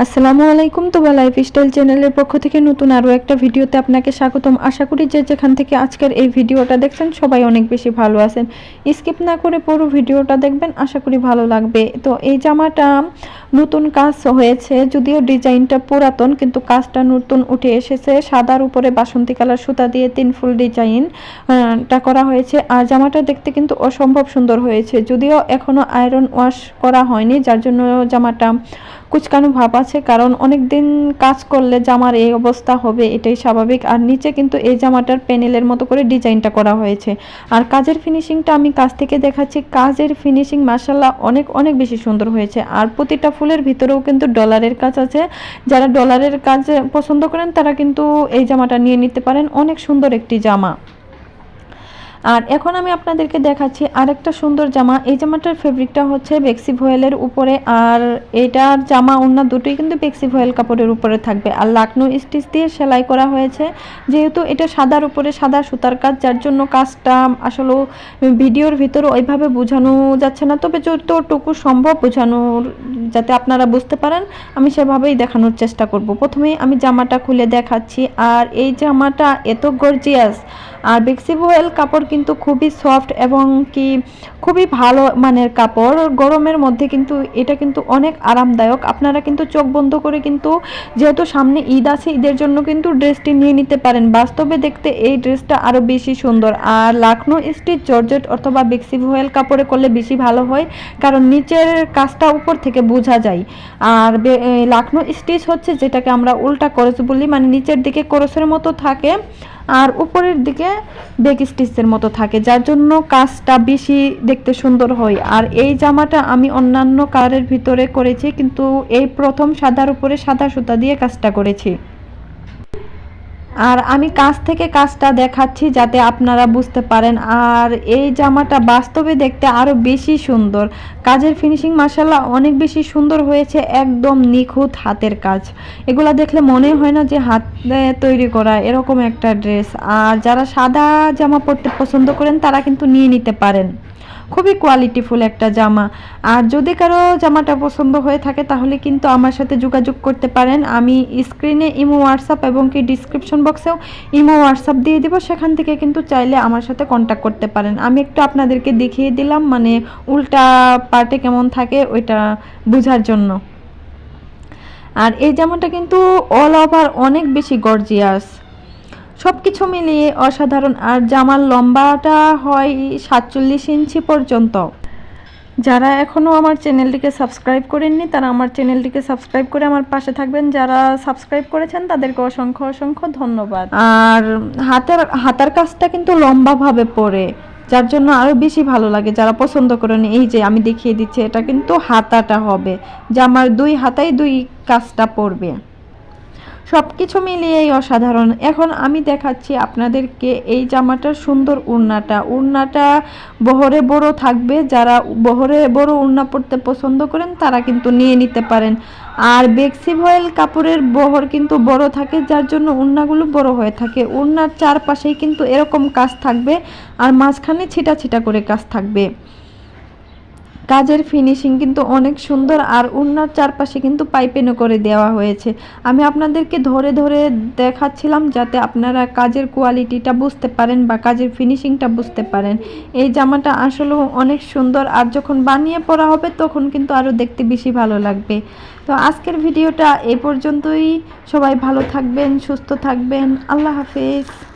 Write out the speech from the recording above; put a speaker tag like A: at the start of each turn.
A: আসসালামু আলাইকুম তোবা লাইফ স্টাইল চ্যানেলের পক্ষ থেকে নতুন আরও একটা ভিডিওতে আপনাকে স্বাগতম। আশা করি যে যেখান থেকে আজকের এই ভিডিওটা দেখছেন, সবাই অনেক বেশি ভালো আছেন। স্কিপ না করে পুরো ভিডিওটা দেখবেন, আশা করি ভালো লাগবে। তো এই জামাটা নতুন কাজ হয়েছে, যদিও ডিজাইনটা পুরাতন, কিন্তু কাজটা নতুন উঠে এসেছে। সাদার উপরে বাসন্তী কালার সুতা দিয়ে তিন ফুল ডিজাইনটা করা হয়েছে। আর জামাটা দেখতে কিন্তু অসম্ভব সুন্দর হয়েছে, যদিও এখনও আয়রন ওয়াশ করা হয়নি, যার জন্য জামাটা কুচকানো ভাব আছে? কারণ অনেক দিন কাজ করলে জামার এই অবস্থা হবে, এটাই স্বাভাবিক। আর নিচে কিন্তু এই জামাটার প্যানেলের মতো করে ডিজাইনটা করা হয়েছে। আর কাজের ফিনিশিংটা আমি কাজ থেকে দেখাচ্ছি। কাজের ফিনিশিং মার্শাল্লাহ অনেক অনেক বেশি সুন্দর হয়েছে। আর প্রতিটা ফুলের ভিতরেও কিন্তু ডলারের কাজ আছে। যারা ডলারের কাজ পছন্দ করেন, তারা কিন্তু এই জামাটা নিয়ে নিতে পারেন। অনেক সুন্দর একটি জামা। আর এখন আমি আপনাদেরকে দেখাচ্ছি আরেকটা সুন্দর জামা। এই জামাটার ফেব্রিকটা হচ্ছে বেক্সি ভয়েলের উপরে আর এটার জামা ওড়না দুটোই কিন্তু বেক্সি ভয়েল কাপড়ের উপরে থাকবে। আর লাকনো স্টিচ দিয়ে সেলাই করা হয়েছে। যেহেতু এটা সাদার উপরে সাদা সুতার কাজ, যার জন্য কাজটা আসলে ভিডিওর ভিতরে ওইভাবে বোঝানো যাচ্ছে না। তবে যতটুকু সম্ভব বোঝানোর, যাতে আপনারা বুঝতে পারেন, আমি সেভাবেই দেখানোর চেষ্টা করব। প্রথমেই আমি জামাটা খুলে দেখাচ্ছি। আর এই জামাটা এত গর্জিয়াস আর বেক্সি ভয়েল কাপড় কিন্তু খুবই সফট এবং কি খুবই ভালো মানের কাপড়। গরমের মধ্যে কিন্তু এটা কিন্তু অনেক আরামদায়ক। আপনারা কিন্তু চোখ বন্ধ করে কিন্তু যেহেতু সামনে ঈদ আছে, ঈদের জন্য কিন্তু ড্রেসটি নিয়ে নিতে পারেন। বাস্তবে দেখতে এই ড্রেসটা আরও বেশি সুন্দর। আর লাখনো স্টিচ জর্জেট অথবা বেক্সি ভোয়েল কাপড়ে করলে বেশি ভালো হয়, কারণ নিচের কাজটা উপর থেকে বোঝা যায়। আর লাখনো স্টিচ হচ্ছে যেটাকে আমরা উল্টা করস বলি মানে নিচের দিকে করসের মতো থাকে। আর উপরের দিকে বেক স্টিচের মতো থাকে, যার জন্য কাজটা বেশি দেখতে সুন্দর হয়। আর এই জামাটা আমি অন্যান্য কালারের ভিতরে করেছি, কিন্তু এই প্রথম সাদার উপরে সাদা সুতা দিয়ে কাজটা করেছি। আর আমি কাছ থেকে কাজটা দেখাচ্ছি যাতে আপনারা বুঝতে পারেন। আর এই জামাটা বাস্তবে দেখতে আরও বেশি সুন্দর। কাজের ফিনিশিং মাসাল্লাহ অনেক বেশি সুন্দর হয়েছে, একদম নিখুঁত হাতের কাজ। এগুলা দেখলে মনে হয় না যে হাতে তৈরি করা এরকম একটা ড্রেস আর যারা সাদা জামা পরতে পছন্দ করেন, তারা কিন্তু নিয়ে নিতে পারেন। খুবই কোয়ালিটিফুল একটা জামা। আর যদি কারও জামাটা পছন্দ হয়ে থাকে, তাহলে কিন্তু আমার সাথে যোগাযোগ করতে পারেন। আমি স্ক্রিনে ইমো হোয়াটসঅ্যাপ এবং কি ডিসক্রিপশন বক্সেও ইমো হোয়াটসঅ্যাপ দিয়ে দিব। সেখান থেকে কিন্তু চাইলে আমার সাথে কন্ট্যাক্ট করতে পারেন। আমি একটু আপনাদেরকে দেখিয়ে দিলাম মানে উল্টা পার্টে কেমন থাকে ওইটা বোঝার জন্য। আর এই জামাটা কিন্তু অল ওভার অনেক বেশি গর্জিয়াস সব কিছু মিলিয়ে অসাধারণ। আর জামার লম্বাটা হয় সাতচল্লিশ ইঞ্চি পর্যন্ত। যারা এখনও আমার চ্যানেলটিকে সাবস্ক্রাইব করেননি, তারা আমার চ্যানেলটিকে সাবস্ক্রাইব করে আমার পাশে থাকবেন। যারা সাবস্ক্রাইব করেছেন, তাদেরকে অসংখ্য অসংখ্য ধন্যবাদ। আর হাতের, হাতার কাজটা কিন্তু লম্বাভাবে পড়ে যার জন্য আরও বেশি ভালো লাগে। যারা পছন্দ করেন, এই যে আমি দেখিয়ে দিচ্ছি, এটা কিন্তু হাতাটা হবে। জামার দুই হাতাই দুই কাজটা পড়বে। সব কিছু মিলিয়েই অসাধারণ। এখন আমি দেখাচ্ছি আপনাদেরকে এই জামাটার সুন্দর উড়নাটা। উড়নাটা বহরে বড় থাকবে। যারা বহরে বড় উড়না পড়তে পছন্দ করেন, তারা কিন্তু নিয়ে নিতে পারেন। আর বেক্সি ভয়েল কাপড়ের বহর কিন্তু বড় থাকে, যার জন্য উড়নাগুলো বড় হয়ে থাকে। উড়নার চারপাশেই কিন্তু এরকম কাজ থাকবে, আর মাঝখানে ছিটা ছিটা করে কাজ থাকবে। কাজের ফিনিশিং কিন্তু অনেক সুন্দর আর উন্নার চারপাশে কিন্তু পাইপেনও করে দেওয়া হয়েছে। আমি আপনাদেরকে ধরে ধরে দেখাচ্ছিলাম যাতে আপনারা কাজের কোয়ালিটিটা বুঝতে পারেন বা কাজের ফিনিশিংটা বুঝতে পারেন। এই জামাটা আসলেও অনেক সুন্দর আর যখন বানিয়ে পরা হবে তখন কিন্তু আরও দেখতে বেশি ভালো লাগবে। তো আজকের ভিডিওটা এ পর্যন্তই। সবাই ভালো থাকবেন, সুস্থ থাকবেন। আল্লাহ হাফেজ।